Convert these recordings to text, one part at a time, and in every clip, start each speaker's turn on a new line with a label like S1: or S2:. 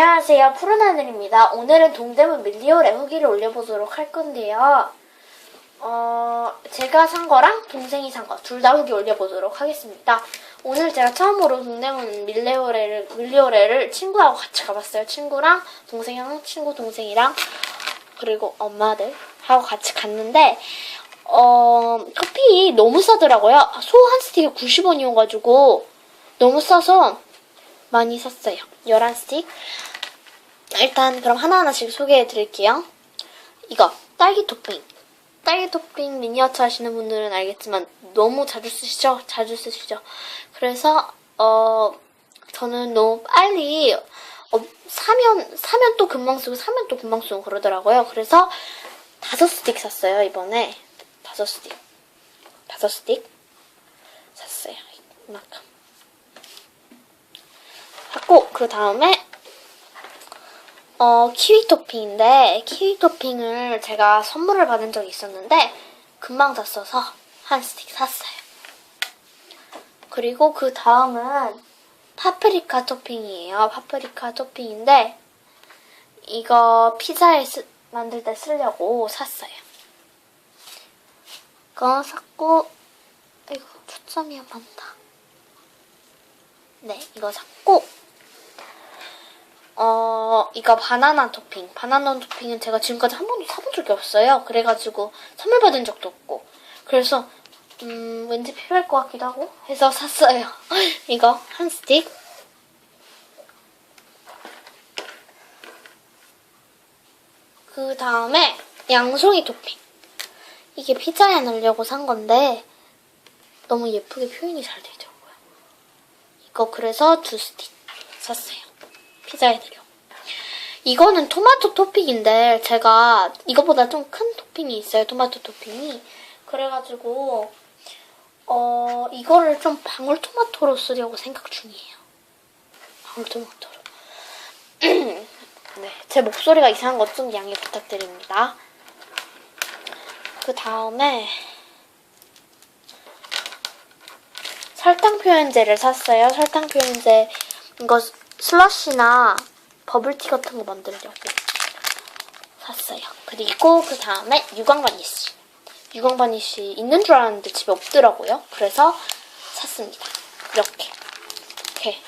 S1: 안녕하세요. 푸른 하늘입니다. 오늘은 동대문 밀리오레 후기를 올려보도록 할 건데요. 어, 제가 산 거랑 동생이 산 거, 둘 다 후기 올려보도록 하겠습니다. 오늘 제가 처음으로 동대문 밀리오레를, 밀리오레를 친구하고 같이 가봤어요. 친구랑 동생이랑 친구 동생이랑 그리고 엄마들 하고 같이 갔는데, 어, 커피 너무 싸더라고요. 소 한 스틱에 90원이어가지고 너무 싸서 많이 샀어요. 11스틱. 일단 그럼 하나하나씩 소개해 드릴게요. 이거 딸기 토핑. 딸기 토핑 미니어처 하시는 분들은 알겠지만 너무 자주 쓰시죠? 자주 쓰시죠? 그래서 어 저는 너무 빨리 어, 사면 사면 또 금방 쓰고 사면 또 금방 쓰고 그러더라고요. 그래서 다섯 스틱 샀어요 이번에 다섯 스틱 다섯 스틱 샀어요 이만큼. 하고 그 다음에 어 키위 토핑인데 키위 토핑을 제가 선물을 받은 적이 있었는데 금방 다 써서 한 스틱 샀어요. 그리고 그 다음은 파프리카 토핑이에요. 파프리카 토핑인데 이거 피자에 쓰- 만들 때 쓰려고 샀어요. 이거 샀고 이거 초점이 안 맞다. 네, 이거 샀고, 어, 이거 바나나 토핑. 바나나 토핑은 제가 지금까지 한 번도 사본 적이 없어요. 그래가지고 선물 받은 적도 없고. 그래서, 음, 왠지 필요할 것 같기도 하고 해서 샀어요. 이거 한 스틱. 그 다음에 양송이 토핑. 이게 피자에 넣으려고 산 건데, 너무 예쁘게 표현이 잘 되더라고요. 이거 그래서 두 스틱 샀어요. 피자에 들여. 이거는 토마토 토핑인데 제가 이거보다 좀 큰 토핑이 있어요. 토마토 토핑이. 그래가지고 어 이거를 좀 방울토마토로 쓰려고 생각 중이에요. 방울토마토로. 네, 제 목소리가 이상한 것 좀 양해 부탁드립니다. 그 다음에 설탕 표현제를 샀어요. 설탕 표현제 이거 슬러시나 버블티 같은 거 만들려고 샀어요. 그리고 그 다음에 유광 바니쉬. 유광 바니쉬 있는 줄 알았는데 집에 없더라고요. 그래서 샀습니다. 이렇게. 이렇게.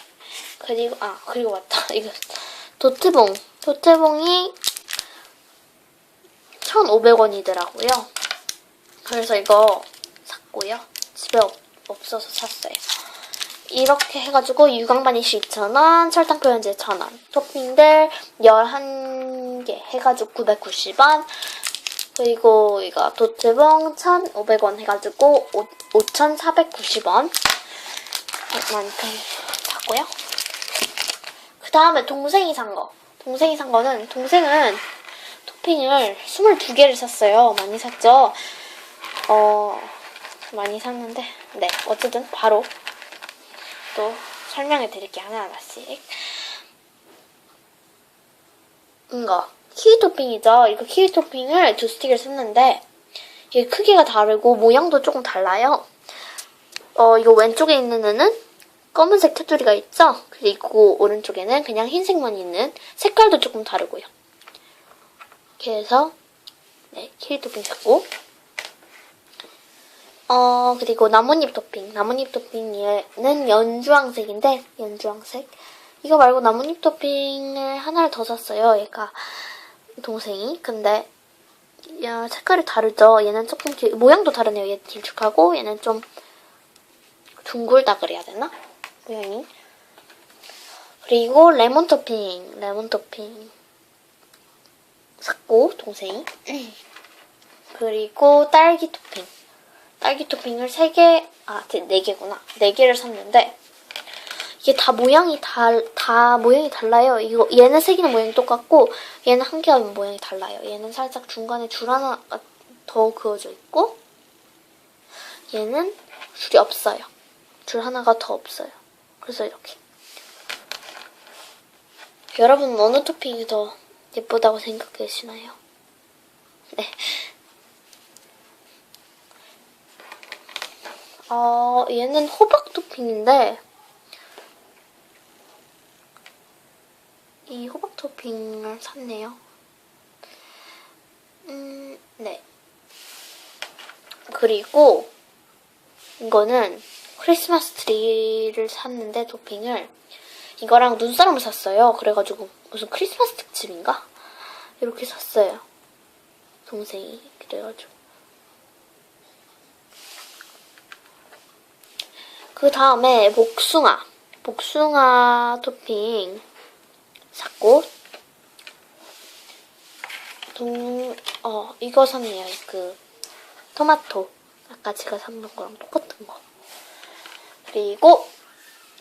S1: 그리고 아 그리고 맞다. 이거 도트봉. 도트봉이 1,500원이더라고요. 그래서 이거 샀고요. 집에 없, 없어서 샀어요. 이렇게 해가지고 유광바니쉬 2,000원, 설탕 표현제 1,000원, 토핑들 11개 해가지고 990원, 그리고 이거 도트봉 1,500원 해가지고 5,490원 만큼 샀고요. 그 다음에 동생이 산 거. 동생이 산 거는, 동생은 토핑을 22개를 샀어요. 많이 샀죠? 어, 많이 샀는데, 네, 어쨌든 바로 또 설명해 드릴게요. 하나하나씩. 이거, 키위 토핑이죠? 이거 키위 토핑을 두 스틱을 샀는데, 이게 크기가 다르고 모양도 조금 달라요. 어, 이거 왼쪽에 있는 애는 검은색 테두리가 있죠? 그리고 오른쪽에는 그냥 흰색만 있는 색깔도 조금 다르고요. 이렇게 해서, 네, 키위 토핑 샀고, 어, 그리고 나뭇잎 토핑. 나뭇잎 토핑은 연주황색인데, 연주황색. 이거 말고 나뭇잎 토핑을 하나를 더 샀어요. 얘가, 동생이. 근데, 야, 색깔이 다르죠? 얘는 조금, 길, 모양도 다르네요. 얘 길쭉하고, 얘는 좀 둥글다 그래야 되나? 모양이. 그리고 레몬 토핑. 레몬 토핑. 샀고, 동생이. 그리고 딸기 토핑. 딸기 토핑을 3개, 아, 4개구나. 4개를 샀는데, 이게 다 모양이 달, 다 모양이 달라요. 이거, 얘는 3개는 모양이 똑같고, 얘는 한 개가 모양이 달라요. 얘는 살짝 중간에 줄 하나가 더 그어져 있고, 얘는 줄이 없어요. 줄 하나가 더 없어요. 그래서 이렇게. 여러분은 어느 토핑이 더 예쁘다고 생각하시나요? 네. 어, 얘는 호박 토핑인데, 이 호박 토핑을 샀네요. 음, 네. 그리고 이거는 크리스마스 트리를 샀는데 토핑을 이거랑 눈사람을 샀어요. 그래가지고 무슨 크리스마스 특집인가? 이렇게 샀어요. 동생이 그래가지고 그 다음에 복숭아 복숭아 토핑 샀고 동, 어, 이거 샀네요. 그, 토마토. 아까 제가 산 거랑 똑같은 거. 그리고,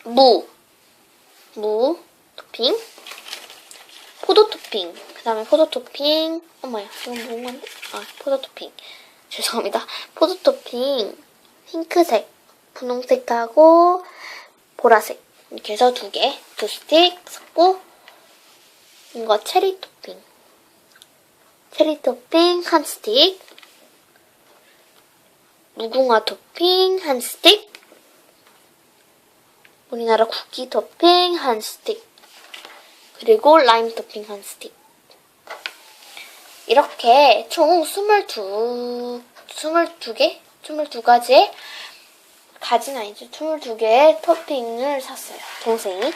S1: 무. 무, 토핑. 포도 토핑. 그 다음에 포도 토핑. 어머야, 이건 뭔 건데? 아, 포도 토핑. 죄송합니다. 포도 토핑. 핑크색, 분홍색하고, 보라색. 이렇게 해서 두 개, 두 스틱 샀고, 이거 체리 토핑. 체리 토핑 한 스틱. 무궁화 토핑 한 스틱. 우리나라 국기 토핑 한 스틱. 그리고 라임 토핑 한 스틱. 이렇게 총 22, 22개? 22가지의 가지는 아니죠. 22개의 토핑을 샀어요. 동생이.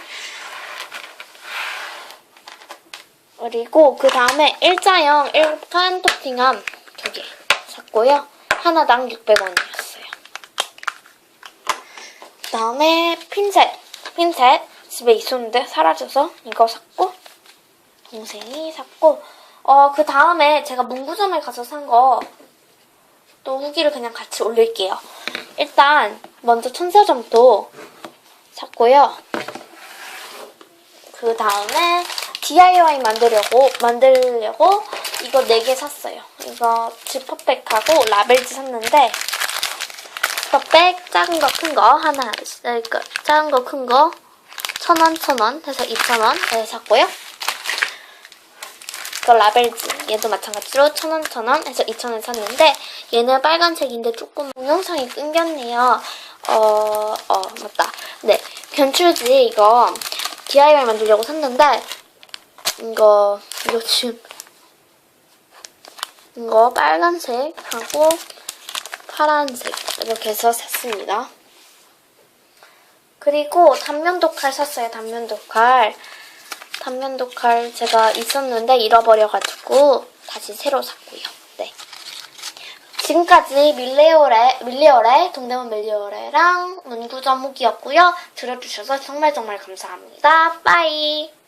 S1: 그리고 그 다음에 일자형 1칸 토핑함 두 개 샀고요. 하나당 600원이었어요. 그 다음에 핀셋. 핀셋 집에 있었는데 사라져서 이거 샀고 동생이 샀고 어 그 다음에 제가 문구점에 가서 산 거 또 후기를 그냥 같이 올릴게요. 일단 먼저 천사점도 샀고요. 그 다음에 DIY 만들려고 만들려고 이거 4개 샀어요. 이거 지퍼백하고 라벨지 샀는데 지퍼백 작은 거 큰 거 하나 그러니까 작은 거 큰 거 천 원, 천원 해서 이천 원에 샀고요. 이거 라벨지 얘도 마찬가지로 천 원, 천원 해서 이천 원 샀는데 얘는 빨간색인데 조금 동영상이 끊겼네요. 어, 어, 맞다. 네, 견출지 이거 DIY 만들려고 샀는데 이거 이거 지금 이거 빨간색하고 파란색 이렇게 해서 샀습니다. 그리고 단면도 칼 샀어요. 단면도 칼. 단면도 칼 제가 있었는데 잃어버려가지고 다시 새로 샀고요. 네. 지금까지 밀레오레, 밀리오레, 동대문 밀리오레랑 문구점 후기였고요. 들어주셔서 정말 정말 감사합니다. 빠이!